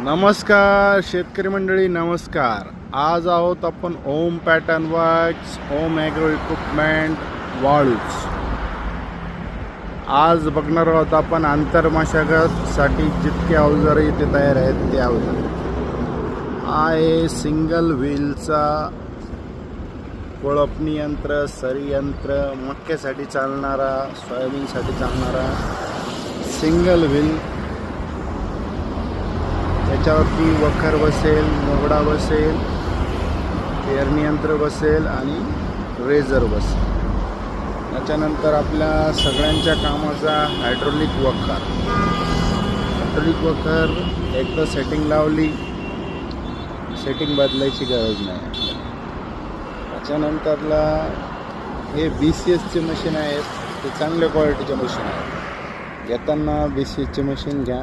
नमस्कार शेतकरी मंडळी नमस्कार. आज आहोत आपण Om pattern works Om agro equipment वाळूच आज बघणार आहोत आपण आंतरमशागतसाठी जितके अवजारं इथे तयार आहेत ते अवजार. हा आहे सिंगल व्हीलचा कोळपणी यंत्र सरी यंत्र मक्यासाठी चालणारा सोयाबीनसाठी चालणारा सिंगल व्हील त्याच्यावरती वखर बसेल मोगडा बसेल पेरणी बसेल आणि रेझर बसेल. त्याच्यानंतर आपल्या सगळ्यांच्या कामाचा हायड्रोलिक वखर. हायड्रोलिक वखर एकदा सेटिंग लावली सेटिंग बदलायची गरज नाही. आपल्याला. त्याच्यानंतरला हे बी सी एसचे मशीन आहेत ते चांगल्या क्वालिटीचे मशीन आहेत. घेताना बी सी एसचे मशीन घ्या.